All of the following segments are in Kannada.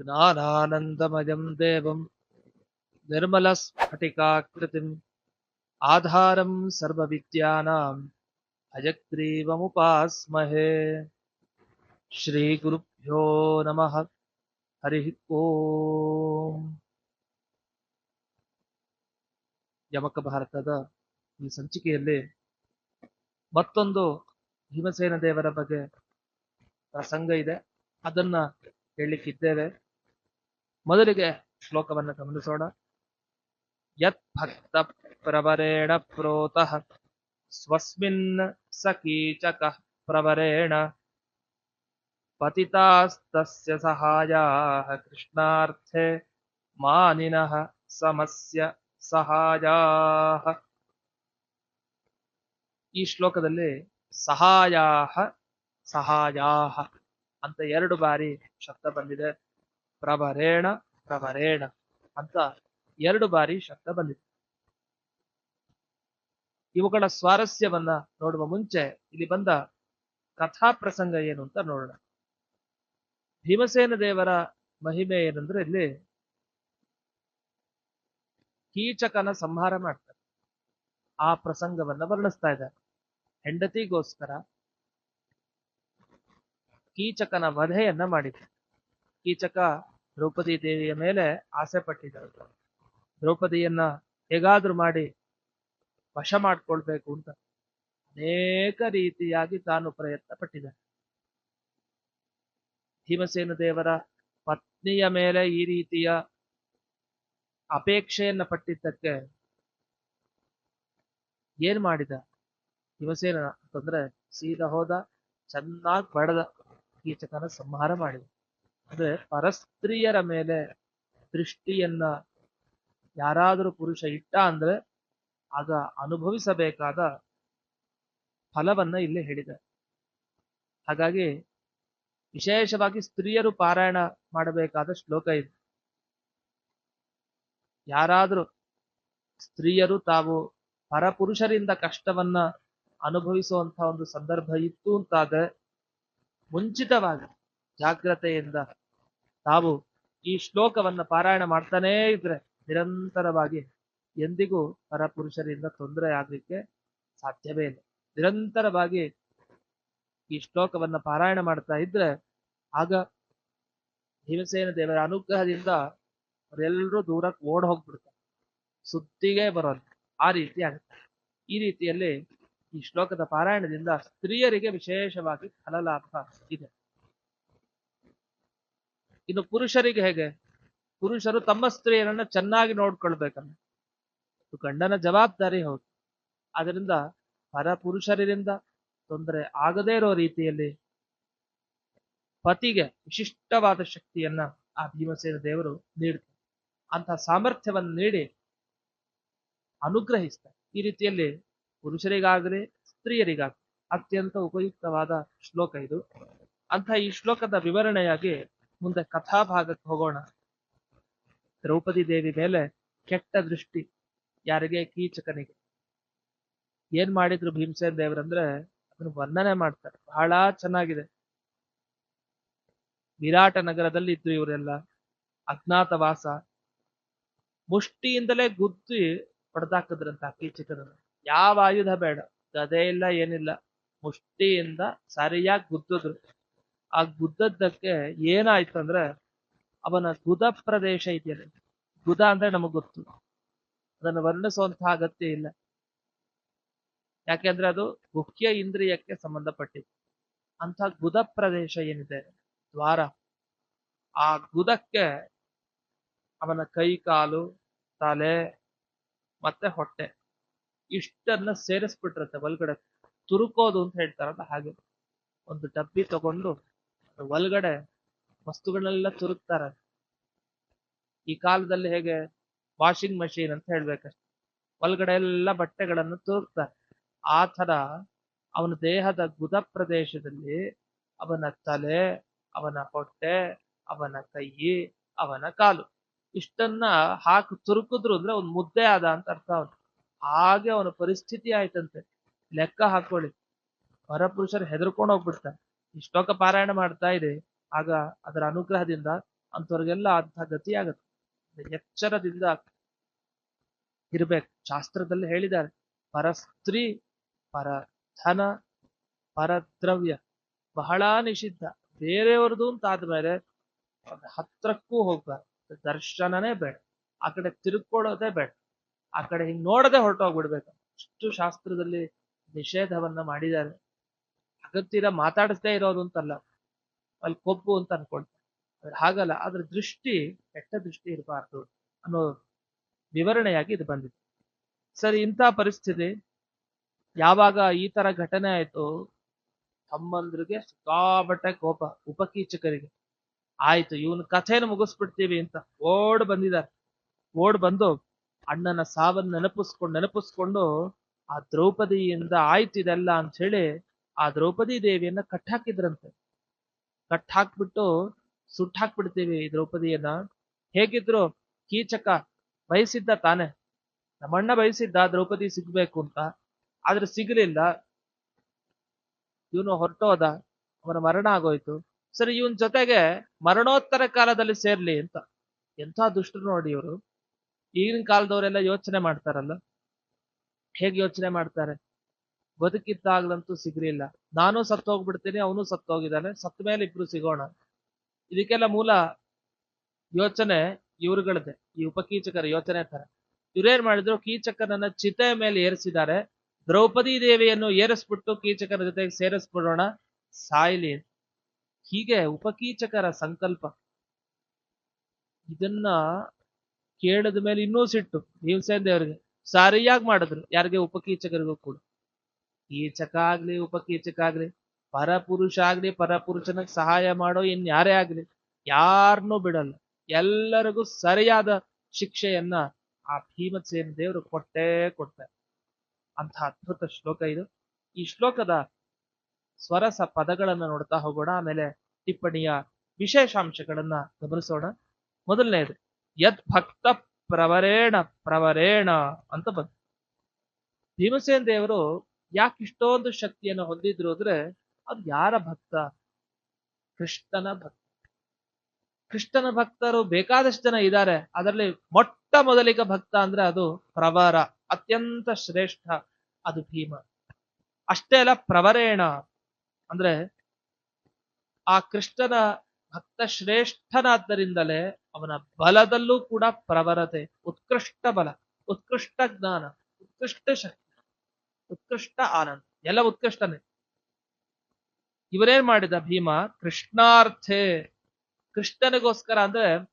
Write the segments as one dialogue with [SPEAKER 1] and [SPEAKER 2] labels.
[SPEAKER 1] ज्ञानानन्दमयं देवं निर्मलस्फटिकाकृतिम् आधारं सर्वविद्यानाम् हयग्रीवमुपास्महे श्रीगुरुभ्यो नमः हरिः ಓಂ ಯಮಕ ಭಾರತದ ಈ ಸಂಚಿಕೆಯಲ್ಲಿ ಮತ್ತೊಂದು ಭೀಮಸೇನ ದೇವರ ಬಗ್ಗೆ ಪ್ರಸಂಗ ಇದೆ ಅದನ್ನ ಹೇಳಲಿಕ್ಕಿದ್ದೇವೆ ಮೊದಲಿಗೆ ಶ್ಲೋಕವನ್ನು ಗಮನಿಸೋಣ. ಯತ್ ಭಕ್ತ ಪ್ರವರೇಣ ಪ್ರೋತಃ, ಸ್ವಸ್ಮಿನ್ ಸಕೀಚಕ ಪ್ರವರೆಣ, ಪತಿತಾಸ್ತಸ್ಯ ಸಹಾಯಾಃ ಕೃಷ್ಣಾರ್ಥೆ ಮಾನಿನಃ ಸಮಸ್ಯ ಸಹಾಯಾಃ ಈ ಶ್ಲೋಕದಲ್ಲಿ ಸಹಾಯಾಹ ಸಹಾಯಾಹ ಅಂತ ಎರಡು ಬಾರಿ ಶಬ್ದ ಬಂದಿದೆ. ಪ್ರವರೇಣ ಪ್ರಭರೇಣ ಅಂತ ಎರಡು ಬಾರಿ ಶಬ್ದ ಬಂದಿದೆ. ಇವುಗಳ ಸ್ವಾರಸ್ಯವನ್ನ ನೋಡುವ ಮುಂಚೆ ಇಲ್ಲಿ ಬಂದ ಕಥಾ ಪ್ರಸಂಗ ಏನು ಅಂತ ನೋಡೋಣ. ಭೀಮಸೇನ ದೇವರ ಮಹಿಮೆ ಏನಂದ್ರೆ ಇಲ್ಲಿ ಕೀಚಕನ ಸಂಹಾರ ಮಾಡ್ತಾರೆ. ಆ ಪ್ರಸಂಗವನ್ನ ವರ್ಣಿಸ್ತಾ ಇದ್ದಾರೆ. ಹೆಂಡತಿಗೋಸ್ಕರ ಕೀಚಕನ ವಧೆಯನ್ನ ಮಾಡಿದ್ದಾರೆ. ಕೀಚಕ ದ್ರೌಪದಿ ದೇವಿಯ ಮೇಲೆ ಆಸೆ ಪಟ್ಟಿದ್ದಾರೆ. ದ್ರೌಪದಿಯನ್ನ ಹೇಗಾದ್ರೂ ಮಾಡಿ ವಶ ಮಾಡ್ಕೊಳ್ಬೇಕು ಅಂತ ಅನೇಕ ರೀತಿಯಾಗಿ ತಾನು ಪ್ರಯತ್ನ ಪಟ್ಟಿದ್ದಾನೆ. ಭೀಮಸೇನ ದೇವರ ಪತ್ನಿಯ ಮೇಲೆ ಈ ರೀತಿಯ ಅಪೇಕ್ಷೆಯನ್ನ ಪಟ್ಟಿದ್ದಕ್ಕೆ ಏನ್ ಮಾಡಿದ? ಭೀಮಸೇನ ಅಂತಂದ್ರೆ ಸೀದಾ ಹೋದ, ಚೆನ್ನಾಗಿ ಬಡದ, ಕೀಚಕನ ಸಂಹಾರ ಮಾಡಿದ. ಅಂದ್ರೆ ಪರಸ್ತ್ರೀಯರ ಮೇಲೆ ದೃಷ್ಟಿಯನ್ನ ಯಾರಾದರೂ ಪುರುಷ ಇಟ್ಟ ಅಂದ್ರೆ ಆಗ ಅನುಭವಿಸಬೇಕಾದ ಫಲವನ್ನ ಇಲ್ಲಿ ಹೇಳಿದೆ ಹಾಗಾಗಿ ವಿಶೇಷವಾಗಿ ಸ್ತ್ರೀಯರು ಪಾರಾಯಣ ಮಾಡಬೇಕಾದ ಶ್ಲೋಕ ಇದು. ಯಾರಾದರೂ ಸ್ತ್ರೀಯರು ತಾವು ಪರಪುರುಷರಿಂದ ಕಷ್ಟವನ್ನ ಅನುಭವಿಸುವಂತಹ ಒಂದು ಸಂದರ್ಭ ಇತ್ತು ಅಂತಾದ್ರೆ ಮುಂಚಿತವಾಗಿ ಜಾಗ್ರತೆಯಿಂದ ತಾವು ಈ ಶ್ಲೋಕವನ್ನ ಪಾರಾಯಣ ಮಾಡ್ತಾನೇ ಇದ್ರೆ ನಿರಂತರವಾಗಿ ಎಂದಿಗೂ ಪರಪುರುಷರಿಂದ ತೊಂದರೆ ಆಗಲಿಕ್ಕೆ ಸಾಧ್ಯವೇ ಇಲ್ಲ. ನಿರಂತರವಾಗಿ ಈ ಶ್ಲೋಕವನ್ನ ಪಾರಾಯಣ ಮಾಡ್ತಾ ಇದ್ರೆ ಆಗ ಭೀಮಸೇನ ದೇವರ ಅನುಗ್ರಹದಿಂದ ಅವರೆಲ್ಲರೂ ದೂರಕ್ಕೆ ಓಡ್ ಹೋಗ್ಬಿಡ್ತಾರೆ. ಸುದ್ದಿಗೆ ಬರೋದು ಆ ರೀತಿ ಆಗುತ್ತೆ. ಈ ರೀತಿಯಲ್ಲಿ ಈ ಶ್ಲೋಕದ ಪಾರಾಯಣದಿಂದ ಸ್ತ್ರೀಯರಿಗೆ ವಿಶೇಷವಾಗಿ ಫಲಲಾಭ ಇದೆ. ಇನ್ನು ಪುರುಷರಿಗೆ ಹೇಗೆ? ಪುರುಷರು ತಮ್ಮ ಸ್ತ್ರೀಯರನ್ನ ಚೆನ್ನಾಗಿ ನೋಡ್ಕೊಳ್ಬೇಕನ್ನ ಇದು ಗಂಡನ ಜವಾಬ್ದಾರಿ ಹೌದು. ಅದರಿಂದ ಪರ ಪುರುಷರಿಂದ ತೊಂದರೆ ಆಗದೇ ಇರೋ ರೀತಿಯಲ್ಲಿ ಪತಿಗೆ ವಿಶಿಷ್ಟವಾದ ಶಕ್ತಿಯನ್ನ ಆ ಭೀಮಸೇನ ದೇವರು ನೀಡ್ತಾರೆ. ಅಂತಹ ಸಾಮರ್ಥ್ಯವನ್ನು ನೀಡಿ ಅನುಗ್ರಹಿಸ್ತಾರೆ. ಈ ರೀತಿಯಲ್ಲಿ ಪುರುಷರಿಗಾಗಲಿ, ಸ್ತ್ರೀಯರಿಗಾಗಲಿ ಅತ್ಯಂತ ಉಪಯುಕ್ತವಾದ ಶ್ಲೋಕ ಇದು. ಅಂತ ಈ ಶ್ಲೋಕದ ವಿವರಣೆಯಾಗಿ ಮುಂದೆ ಕಥಾಭಾಗಕ್ಕೆ ಹೋಗೋಣ. ದ್ರೌಪದಿ ದೇವಿ ಮೇಲೆ ಕೆಟ್ಟ ದೃಷ್ಟಿ ಯಾರಿಗೆ ಕೀಚಕನಿಗೆ. ಏನ್ ಮಾಡಿದ್ರು ಭೀಮಸೇನ್ ದೇವರಂದ್ರೆ ಅದನ್ನ ವರ್ಣನೆ ಮಾಡ್ತಾರೆ. ಬಹಳ ಚೆನ್ನಾಗಿದೆ. ವಿರಾಟ ನಗರದಲ್ಲಿ ಇದ್ರು ಇವರೆಲ್ಲ. ಅಜ್ಞಾತವಾಸ. ಮುಷ್ಟಿಯಿಂದಲೇ ಗುದ್ದಿ ಹೊಡೆದಾಕಿದ್ರಂತ ಕೀಚಕರನ್ನು ಯಾವ ಆಯುಧ ಬೇಡ. ಗದೆ ಇಲ್ಲ, ಏನಿಲ್ಲ. ಮುಷ್ಟಿಯಿಂದ ಸರಿಯಾಗಿ ಗುದ್ದಿದ್ರು. ಆ ಗುದ್ದದ್ದಕ್ಕೆ ಏನಾಯ್ತು ಅಂದ್ರೆ ಅವನ ಗುದ ಪ್ರದೇಶ ಇದೆಯಲ್ಲ, ಗುದ ಅಂದ್ರೆ ನಮಗ್ ಗೊತ್ತು. ಅದನ್ನು ವರ್ಣಿಸುವಂತಹ ಅಗತ್ಯ ಇಲ್ಲ. ಯಾಕೆಂದ್ರೆ ಅದು ಮುಖ್ಯ ಇಂದ್ರಿಯಕ್ಕೆ ಸಂಬಂಧಪಟ್ಟಿದೆ. ಅಂತ ಗುದ ಪ್ರದೇಶ ಏನಿದೆ? ದ್ವಾರ. ಆ ಗುದಕ್ಕೆ ಅವನ ಕೈ, ಕಾಲು, ತಲೆ ಮತ್ತೆ ಹೊಟ್ಟೆ ಇಷ್ಟನ್ನ ಸೇರಿಸ್ಬಿಟ್ಟಿರುತ್ತೆ ಒಳಗಡೆ. ತುರುಕೋದು ಅಂತ ಹೇಳ್ತಾರಲ್ಲ ಹಾಗೆ. ಒಂದು ಡಬ್ಬಿ ತಗೊಂಡು ಒಳಗಡೆ ವಸ್ತುಗಳನ್ನೆಲ್ಲ ತುರುಕ್ತಾರೆ. ಈ ಕಾಲದಲ್ಲಿ ಹೇಗೆ ವಾಷಿಂಗ್ ಮಷೀನ್ ಅಂತ ಹೇಳ್ಬೇಕಷ್ಟೆ. ಒಳಗಡೆ ಎಲ್ಲ ಬಟ್ಟೆಗಳನ್ನು ತುರುಕ್ತಾರೆ. ಆ ಥರ ಅವನ ದೇಹದ ಗುದ ಪ್ರದೇಶದಲ್ಲಿ ಅವನ ತಲೆ, ಅವನ ಹೊಟ್ಟೆ, ಅವನ ಕೈ, ಅವನ ಕಾಲು ಇಷ್ಟನ್ನ ಹಾಕಿ ತುರುಕಿದ್ರು ಅಂದ್ರೆ ಒಂದು ಮುದ್ದೆ ಆದ ಅಂತ ಅರ್ಥ ಅವನು. ಹಾಗೆ ಅವನ ಪರಿಸ್ಥಿತಿ ಆಯ್ತಂತೆ. ಲೆಕ್ಕ ಹಾಕೊಳ್ಳಿ. ಪರಪುರುಷರು ಹೆದರ್ಕೊಂಡು ಹೋಗ್ಬಿಡ್ತಾರೆ. ಈ ಶ್ಲೋಕ ಪಾರಾಯಣ ಮಾಡ್ತಾ ಇದೆ. ಆಗ ಅದರ ಅನುಗ್ರಹದಿಂದ ಅಂಥವ್ರಿಗೆಲ್ಲ ಅಂತಹ ಗತಿ ಆಗುತ್ತೆ. ಎಚ್ಚರದಿಂದ ಇರಬೇಕು. ಶಾಸ್ತ್ರದಲ್ಲಿ ಹೇಳಿದ್ದಾರೆ. ಪರಸ್ತ್ರೀ ಪರಧನ ಪರದ್ರವ್ಯ ಬಹಳ ನಿಷಿದ್ಧ. ಬೇರೆಯವ್ರದ್ದು ಅಂತ ಆದ್ಮೇಲೆ ಹತ್ರಕ್ಕೂ ಹೋಗ್ಬಾರ್ದು. ದರ್ಶನನೇ ಬೇಡ. ಆ ಕಡೆ ತಿರುಕೊಳ್ಳೋದೇ ಬೇಡ. ಆ ಕಡೆ ಹಿಂಗ್ ನೋಡದೆ ಹೊರಟೋಗ್ಬಿಡ್ಬೇಕು. ಅಷ್ಟು ಶಾಸ್ತ್ರದಲ್ಲಿ ನಿಷೇಧವನ್ನ ಮಾಡಿದ್ದಾರೆ. ಅಗತ್ಯದ ಮಾತಾಡಿಸ್ದೇ ಇರೋರು ಅಂತಲ್ಲ. ಅಲ್ಲಿ ಕೊಬ್ಬು ಅಂತ ಅನ್ಕೊಳ್ತಾರೆ ಹಾಗಲ್ಲ ಅದ್ರ ದೃಷ್ಟಿ, ಕೆಟ್ಟ ದೃಷ್ಟಿ ಇರಬಾರ್ದು ಅನ್ನೋ ವಿವರಣೆಯಾಗಿ ಇದು ಬಂದಿದೆ. ಸರಿ, ಇಂಥ ಪರಿಸ್ಥಿತಿ, ಯಾವಾಗ ಈ ತರ ಘಟನೆ ಆಯ್ತು, ತಮ್ಮಂದ್ರಿಗೆ ಸಿಕ್ಕಾಬಟ್ಟೆ ಕೋಪ, ಉಪಕೀಚಕರಿಗೆ. ಆಯ್ತು, ಇವನ್ ಕಥೆನ ಮುಗಿಸ್ಬಿಡ್ತೀವಿ ಅಂತ ಓಡ್ ಬಂದಿದ್ದಾರೆ. ಓಡ್ ಬಂದು ಅಣ್ಣನ ಸಾವನ್ನ ನೆನಪಿಸ್ಕೊಂಡು ನೆನಪಿಸ್ಕೊಂಡು ಆ ದ್ರೌಪದಿಯಿಂದ ಆಯ್ತು ಇದೆಲ್ಲ ಅಂತ ಹೇಳಿ ಆ ದ್ರೌಪದಿ ದೇವಿಯನ್ನ ಕಟ್ಟಾಕಿದ್ರಂತೆ. ಕಟ್ಟಾಕ್ಬಿಟ್ಟು ಸುಟ್ಟಾಕ್ಬಿಡ್ತೀವಿ ದ್ರೌಪದಿಯನ್ನ. ಹೇಗಿದ್ರು ಕೀಚಕ ಬಯಸಿದ್ದ ತಾನೆ. ನಮ್ಮಣ್ಣ ಬಯಸಿದ್ದ ದ್ರೌಪದಿ ಸಿಗ್ಬೇಕು ಅಂತ. ಆದ್ರೆ ಸಿಗಲಿಲ್ಲ. ಇವನು ಹೊರಟೋದ. ಅವನ ಮರಣ ಆಗೋಯ್ತು. ಸರಿ, ಇವನ್ ಜೊತೆಗೆ ಮರಣೋತ್ತರ ಕಾಲದಲ್ಲಿ ಸೇರ್ಲಿ ಅಂತ. ಎಂಥ ದುಷ್ಟರು ನೋಡಿ ಇವರು. ಈಗಿನ ಕಾಲದವರೆಲ್ಲ ಯೋಚನೆ ಮಾಡ್ತಾರಲ್ಲ. ಹೇಗೆ ಯೋಚನೆ ಮಾಡ್ತಾರೆ? ಬದುಕಿದ್ದಾಗ್ಲಂತೂ ಸಿಗ್ಲಿಲ್ಲ. ನಾನು ಸತ್ತು ಹೋಗ್ಬಿಡ್ತೀನಿ ಅವನು ಸತ್ತು ಹೋಗಿದ್ದಾನೆ ಸತ್ತ ಮೇಲೆ ಇಬ್ರು ಸಿಗೋಣ. ಇದಕ್ಕೆಲ್ಲ ಮೂಲ ಯೋಚನೆ ಇವ್ರುಗಳದೆ. ಈ ಉಪಕೀಚಕರ ಯೋಚನೆ ತರ. ಇವ್ರೇನ್ ಮಾಡಿದ್ರು, ಕೀಚಕನನ್ನ ಚಿತೆ ಮೇಲೆ ಏರಿಸಿದ್ದಾರೆ. ದ್ರೌಪದಿ ದೇವಿಯನ್ನು ಏರಿಸ್ಬಿಟ್ಟು ಕೀಚಕನ ಜೊತೆಗೆ ಸೇರಿಸ್ಬಿಡೋಣ. ಸಾಯಿಲಿ. ಹೀಗೆ ಉಪಕೀಚಕರ ಸಂಕಲ್ಪ. ಇದನ್ನ ಕೇಳಿದ ಮೇಲೆ ಇನ್ನೂ ಸಿಟ್ಟು. ಭೀಮಸೇನ್ ದೇವರಿಗೆ. ಸರಿಯಾಗಿ ಮಾಡಿದ್ರು. ಯಾರಿಗೆ? ಉಪಕೀಚಕರಿಗೂ ಕೂಡ. ಕೀಚಕ ಆಗ್ಲಿ ಉಪಕೀಚಕ ಆಗ್ಲಿ ಪರಪುರುಷ ಆಗ್ಲಿ ಪರಪುರುಷನಿಗೆ ಸಹಾಯ ಮಾಡೋ ಇನ್ ಯಾರೇ ಆಗ್ಲಿ ಯಾರನ್ನೂ ಬಿಡಲ್ಲ. ಎಲ್ಲರಿಗೂ ಸರಿಯಾದ ಶಿಕ್ಷೆಯನ್ನ ಆ ಭೀಮಸೇನ ದೇವರು ಕೊಟ್ಟೇ ಕೊಡ್ತಾರೆ. ಅಂತ ಅದ್ಭುತ ಶ್ಲೋಕ ಇದು. ಈ ಶ್ಲೋಕದ ಸ್ವರಸ ಪದಗಳನ್ನ ನೋಡ್ತಾ ಹೋಗೋಣ. ಆಮೇಲೆ ಟಿಪ್ಪಣಿಯ ವಿಶೇಷಾಂಶಗಳನ್ನ ಗಮನಿಸೋಣ. ಮೊದಲನೇದು ಯತ್ ಭಕ್ತ ಪ್ರವರೇಣ ಪ್ರವರೇಣ ಅಂತ ಬಂತು. ಭೀಮಸೇನ್ ದೇವರು ಯಾಕೆ ಇಷ್ಟೊಂದು ಶಕ್ತಿಯನ್ನು ಹೊಂದಿದ್ರು ಅಂದ್ರೆ ಅದು ಯಾರ ಭಕ್ತ? ಕೃಷ್ಣನ ಭಕ್ತ. ಕೃಷ್ಣನ ಭಕ್ತರು ಬೇಕಾದಷ್ಟು ಜನ ಇದ್ದಾರೆ. ಅದರಲ್ಲಿ ಮೊಟ್ಟ ಮೊದಲಿಗ ಭಕ್ತ ಅಂದ್ರೆ ಅದು ಪ್ರವರ, ಅತ್ಯಂತ ಶ್ರೇಷ್ಠ, ಅದು ಭೀಮ. ಅಷ್ಟೇ ಅಲ್ಲ, ಪ್ರವರೇಣ ಅಂದ್ರೆ ಆ ಕೃಷ್ಣನ ಭಕ್ತ ಶ್ರೇಷ್ಠನಾದ್ದರಿಂದಲೇ ಅವನ ಬಲದಲ್ಲೂ ಕೂಡ ಪ್ರವರತೆ, ಉತ್ಕೃಷ್ಟ ಬಲ, ಉತ್ಕೃಷ್ಟ ಜ್ಞಾನ, ಉತ್ಕೃಷ್ಟ ಶಕ್ತಿ. ಉತ್ಕೃಷ್ಟ ಆನಂದ, ಎಲ್ಲ ಉತ್ಕೃಷ್ಟನೇ. ಇವರೇನ್ ಮಾಡಿದ ಭೀಮ? ಕೃಷ್ಣಾರ್ಥೆ. ಕೃಷ್ಣನಿಗೋಸ್ಕರ ಅಂದ್ರೆ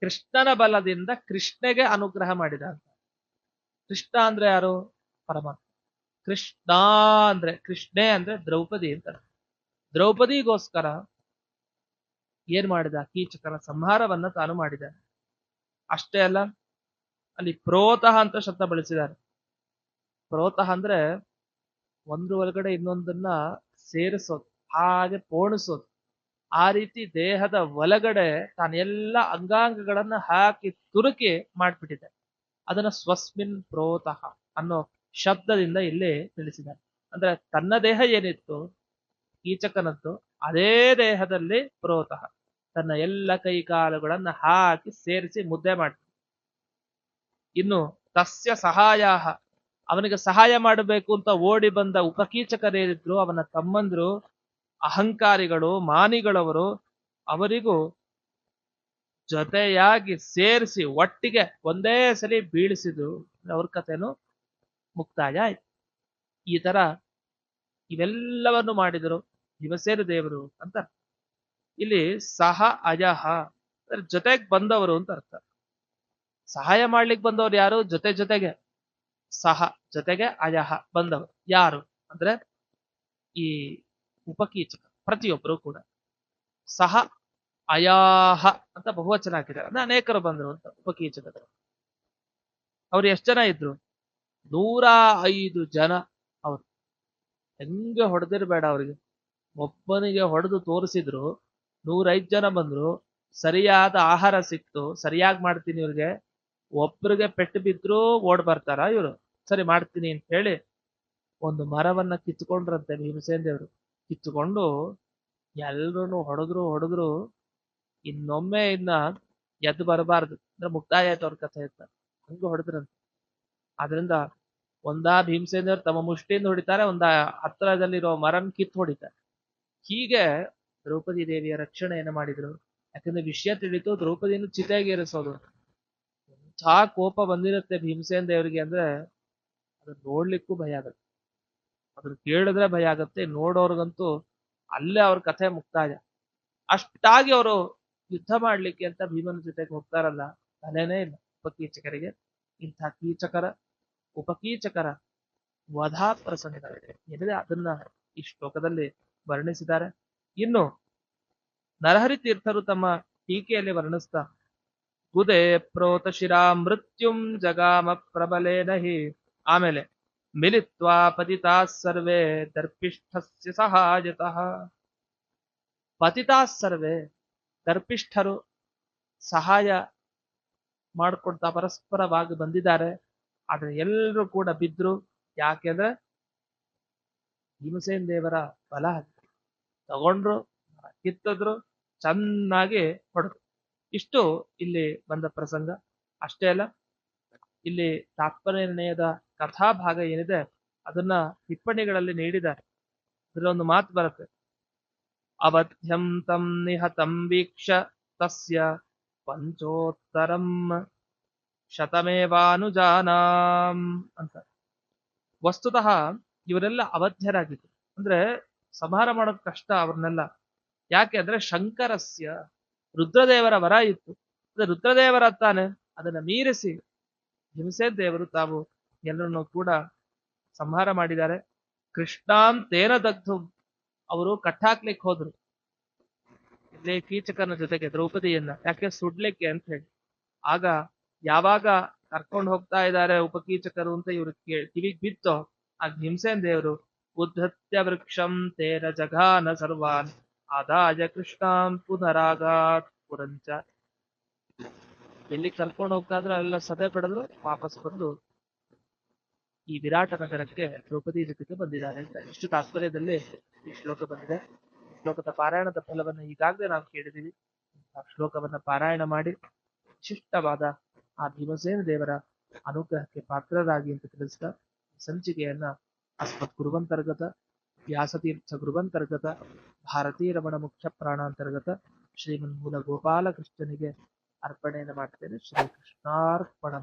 [SPEAKER 1] ಕೃಷ್ಣನ ಬಲದಿಂದ ಕೃಷ್ಣಗೆ ಅನುಗ್ರಹ ಮಾಡಿದ ಅಂತ. ಕೃಷ್ಣ ಅಂದ್ರೆ ಯಾರು? ಪರಮಾತ್ಮ. ಕೃಷ್ಣ ಅಂದ್ರೆ, ಕೃಷ್ಣೆ ಅಂದ್ರೆ ದ್ರೌಪದಿ ಅಂತ. ದ್ರೌಪದಿಗೋಸ್ಕರ ಏನ್ ಮಾಡಿದ? ಕೀಚಕನ ಸಂಹಾರವನ್ನ ತಾನು ಮಾಡಿದ. ಅಷ್ಟೇ ಅಲ್ಲ, ಅಲ್ಲಿ ಪ್ರೋತಃ ಅಂತ ಶಬ್ದ ಬಳಸಿದ್ದಾರೆ. ಪ್ರೋತಃ ಅಂದ್ರೆ ಒಂದು ಒಳಗಡೆ ಇನ್ನೊಂದನ್ನ ಸೇರಿಸೋದು, ಹಾಗೆ ಪೋಣಿಸೋದು. ಆ ರೀತಿ ದೇಹದ ಒಳಗಡೆ ತಾನೆಲ್ಲ ಅಂಗಾಂಗಗಳನ್ನ ಹಾಕಿ ತುರುಕಿ ಮಾಡ್ಬಿಟ್ಟಿದೆ. ಅದನ್ನ ಸ್ವಸ್ಮಿನ್ ಪ್ರೋತಃ ಅನ್ನೋ ಶಬ್ದದಿಂದ ಇಲ್ಲಿ ತಿಳಿಸಿದ್ದಾರೆ. ಅಂದ್ರೆ ತನ್ನ ದೇಹ ಏನಿತ್ತು ಕೀಚಕನದ್ದು ಅದೇ ದೇಹದಲ್ಲಿ ಪ್ರೋತಃ ತನ್ನ ಎಲ್ಲ ಕೈ ಕಾಲುಗಳನ್ನ ಹಾಕಿ ಸೇರಿಸಿ ಮುದ್ದೆ ಮಾಡ್ತಾರೆ ಇನ್ನು ತಸ್ಯ ಸಹಾಯ ಅವನಿಗೆ ಸಹಾಯ ಮಾಡಬೇಕು ಅಂತ ಓಡಿ ಬಂದ ಉಪಕೀಚಕರೇನಿದ್ರು ಅವನ ತಮ್ಮಂದ್ರು, ಅಹಂಕಾರಿಗಳು, ಮಾನಿಗಳವರು, ಅವರಿಗೂ ಜೊತೆಯಾಗಿ ಸೇರಿಸಿ ಒಟ್ಟಿಗೆ ಒಂದೇ ಸರಿ ಬೀಳಿಸಿದ್ರು. ಅವ್ರ ಕಥೆನು ಮುಕ್ತಾಯ ಆಯ್ತು. ಈ ತರ ಇವೆಲ್ಲವನ್ನು ಮಾಡಿದರು ಭೀಮಸೇನ ದೇವರು ಅಂತ ಇಲ್ಲಿ ಸಹ ಅಜಹ ಜೊತೆಗೆ ಬಂದವರು ಅಂತ ಅರ್ಥ. ಸಹಾಯ ಮಾಡ್ಲಿಕ್ಕೆ ಬಂದವರು ಯಾರು? ಜೊತೆ ಜೊತೆಗೆ. ಸಹ ಜೊತೆಗೆ ಅಯಹ ಬಂದವರು. ಯಾರು? ಅಂದ್ರೆ ಈ ಉಪಕೀಚಕ, ಪ್ರತಿಯೊಬ್ಬರು ಕೂಡ. ಸಹ ಅಯಾಹ ಅಂತ ಬಹುವಚನ ಹಾಕಿದ್ದಾರೆ. ಅಂದ್ರೆ ಅನೇಕರು ಬಂದರು ಅಂತ ಉಪಕೀಚಕರು. ಅವ್ರು ಎಷ್ಟು ಜನ ಇದ್ರು? ನೂರ ಐದು ಜನ ಅವರು. ಹೆಂಗೆ ಹೊಡೆದಿರ್ಬೇಡ ಅವ್ರಿಗೆ. ಒಬ್ಬನಿಗೆ ಹೊಡೆದು ತೋರಿಸಿದ್ರು, ನೂರೈದು ಜನ ಬಂದ್ರು, ಸರಿಯಾದ ಆಹಾರ ಸಿಕ್ತು, ಸರಿಯಾಗಿ ಮಾಡ್ತೀನಿ ಇವ್ರಿಗೆ. ಒಬ್ರಿಗೆ ಪೆಟ್ಟು ಬಿದ್ರು ಓಡ್ ಬರ್ತಾರ ಇವರು? ಸರಿ ಮಾಡ್ತೀನಿ ಅಂತ ಹೇಳಿ ಒಂದು ಮರವನ್ನ ಕಿತ್ಕೊಂಡ್ರಂತೆ ಭೀಮಸೇನ್ ದೇವರು. ಕಿತ್ತುಕೊಂಡು ಎಲ್ರೂ ಹೊಡೆದ್ರು ಹೊಡೆದ್ರು ಇನ್ನೊಮ್ಮೆ ಇನ್ನ ಎದ್ದು ಬರಬಾರ್ದು. ಅಂದ್ರೆ ಮುಕ್ತಾಯ ಆಯ್ತು ಅವ್ರ ಕಥೆ ಅಂತ. ಹಂಗ ಹೊಡೆದ್ರಂತ. ಆದ್ರಿಂದ ಒಂದಾ ದೇವ್ರು ತಮ್ಮ ಮುಷ್ಟಿಯಿಂದ ಹೊಡಿತಾರೆ, ಒಂದ ಹತ್ತಿರದಲ್ಲಿರೋ ಮರನ್ ಕಿತ್ತು ಹೊಡಿತಾರೆ. ಹೀಗೆ ದ್ರೌಪದಿ ದೇವಿಯ ರಕ್ಷಣೆಯನ್ನು ಮಾಡಿದ್ರು. ಯಾಕಂದ್ರೆ ವಿಷಯ ತಿಳಿತು ದ್ರೌಪದಿಯನ್ನು ಚಿತೆಗೆ ಇರಿಸೋದು ಎಂಥ ಕೋಪ ಬಂದಿರುತ್ತೆ ಭೀಮಸೇನ್ ದೇವರಿಗೆ ಅಂದ್ರೆ ಅದನ್ನ ನೋಡ್ಲಿಕ್ಕೂ ಭಯ ಆಗತ್ತೆ. ಅದನ್ನ ಕೇಳಿದ್ರೆ ಭಯ ಆಗತ್ತೆ. ನೋಡೋರ್ಗಂತೂ ಅಲ್ಲೇ ಅವ್ರ ಕಥೆ ಮುಕ್ತಾಯ ಅಷ್ಟಾಗಿ ಅವರು ಯುದ್ಧ ಮಾಡ್ಲಿಕ್ಕೆ ಅಂತ ಭೀಮನ ಜೊತೆಗೆ ಹೋಗ್ತಾರಲ್ಲ, ತಲೆನೇ ಇಲ್ಲ. ಉಪಕೀಚಕರಿಗೆ ಇಂಥ ಕೀಚಕರ, ಉಪಕೀಚಕರ ವಧಾ ಪ್ರಸಂಗಗಳಿದೆ ಏನಿದೆ? ಅದನ್ನ ಈ ಶ್ಲೋಕದಲ್ಲಿ ವರ್ಣಿಸಿದ್ದಾರೆ. ಇನ್ನು ನರಹರಿ ತೀರ್ಥರು ತಮ್ಮ ಟೀಕೆಯಲ್ಲಿ ವರ್ಣಿಸ್ತಾ, ಗುದೇ ಪ್ರೋತ ಶಿರಾ ಮೃತ್ಯುಂ ಜಗಾಮ ಪ್ರಬಲೇ ಹಿ ಆಮೇಲೆ ಮಿಲಿತ್ವ ಪತಿತಾ ಸರ್ವೇ ದರ್ಪಿಷ್ಠಸ್ಯ ಸಹಾಯತಃ. ಪತಿತಾ ಸರ್ವೇ ದರ್ಪಿಷ್ಠರು ಸಹಾಯ ಮಾಡಿಕೊಡ್ತಾ ಪರಸ್ಪರವಾಗಿ ಬಂದಿದ್ದಾರೆ. ಆದ್ರೆ ಎಲ್ಲರೂ ಕೂಡ ಬಿದ್ರು. ಯಾಕೆಂದ್ರೆ ಭೀಮಸೇನ್ ದೇವರ ಬಲ ತಗೊಂಡ್ರು, ಕಿತ್ತದ್ರು, ಚೆನ್ನಾಗಿ ಹೊಡೆದ್ರು. ಇಷ್ಟು ಇಲ್ಲಿ ಬಂದ ಪ್ರಸಂಗ. ಅಷ್ಟೇ ಅಲ್ಲ ಇಲ್ಲಿ ತಾತ್ಪರ್ಯನಿರ್ಣಯದ ಕಥಾಭಾಗ ಏನಿದೆ, ಅದನ್ನ ಟಿಪ್ಪಣಿಗಳಲ್ಲಿ ನೀಡಿದ್ದಾರೆ. ಅದರೊಂದು ಮಾತು ಬರುತ್ತೆ. ಅವಧ್ಯಂ ತಂ ನಿಹತಂ ವೀಕ್ಷ ತಸ್ಯ ಪಂಚೋತ್ತರಂ ಶತಮೇವಾನುಜಾನಾಂ ಅಂತ. ವಸ್ತುತಃ ಇವರೆಲ್ಲ ಅವಧ್ಯರಾಗಿದ್ರು. ಅಂದ್ರೆ ಸಂಹಾರ ಮಾಡೋದು ಕಷ್ಟ ಅವ್ರನ್ನೆಲ್ಲ. ಯಾಕೆ ಅಂದ್ರೆ ಶಂಕರಸ್ಯ ರುದ್ರದೇವರ ವರ ಇತ್ತು. ಅಂದ್ರೆ ರುದ್ರದೇವರ ತಾನೆ ಅದನ್ನ ಮೀರಿಸಿ ಹಿಂಸೆ ದೇವರು ತಾವು ಎಲ್ಲರನ್ನು ಕೂಡ ಸಂಹಾರ ಮಾಡಿದ್ದಾರೆ. ಕೃಷ್ಣಾಂ ತೇನ ದಗ್ಧು. ಅವರು ಕಟ್ಟಾಕ್ಲಿಕ್ಕೆ ಹೋದ್ರು. ಇಲ್ಲಿ ಕೀಚಕನ ಜೊತೆಗೆ ದ್ರೌಪದಿಯನ್ನ ಯಾಕೆ ಸುಡ್ಲಿಕ್ಕೆ ಅಂತ ಹೇಳಿ. ಆಗ ಯಾವಾಗ ಕರ್ಕೊಂಡು ಹೋಗ್ತಾ ಇದ್ದಾರೆ ಉಪಕೀಚಕರು ಅಂತ ಇವ್ರು ಕಿವಿಗ್ ಬಿತ್ತೋ. ಆಗ ಹಿಂಸೆನ್ ದೇವರು, ಉದ್ಧತ್ಯ ವೃಕ್ಷಂ ತೇರ ಜಘಾನ ಸರ್ವಾನ್. ಆದಾಯ ಕೃಷ್ಣಾಂ ಪುನರಾಗಾತ್ ಪುರಂಚ. ಎಲ್ಲಿ ಕರ್ಕೊಂಡು ಹೋಗ್ತಾ ಇದ್ರೆ ಅಲ್ಲೆಲ್ಲ ಸಭೆ ಪಡೆದ್ರು ವಾಪಸ್ ಬಂದು ಈ ವಿರಾಟ ನಗರಕ್ಕೆ ದ್ರೌಪದಿ ಜೊತೆಗೆ ಬಂದಿದ್ದಾರೆ ಅಂತ. ಇಷ್ಟು ತಾತ್ಪರ್ಯದಲ್ಲಿ ಈ ಶ್ಲೋಕ ಬಂದಿದೆ. ಶ್ಲೋಕದ ಪಾರಾಯಣದ ಫಲವನ್ನು ಈಗಾಗಲೇ ನಾವು ಕೇಳಿದೀವಿ. ಆ ಶ್ಲೋಕವನ್ನ ಪಾರಾಯಣ ಮಾಡಿ ವಿಶಿಷ್ಟವಾದ ಆ ಭೀಮಸೇನ ದೇವರ ಅನುಗ್ರಹಕ್ಕೆ ಪಾತ್ರರಾಗಿ ಅಂತ ತಿಳಿಸಿದ ಸಂಚಿಕೆಯನ್ನ ಅಸ್ಮತ್ ಗುರುವಂತರ್ಗತ, ವ್ಯಾಸತೀರ್ಥ ಗುರುವಂತರ್ಗತ, ಭಾರತೀ ರಮಣ ಮುಖ್ಯ ಪ್ರಾಣಾಂತರ್ಗತ ಶ್ರೀಮನ್ ಮೂಲ ಕೃಷ್ಣನಿಗೆ ಅರ್ಪಣೆಯನ್ನು ಮಾಡ್ತೇನೆ. ಶ್ರೀ ಕೃಷ್ಣಾರ್ಪಣ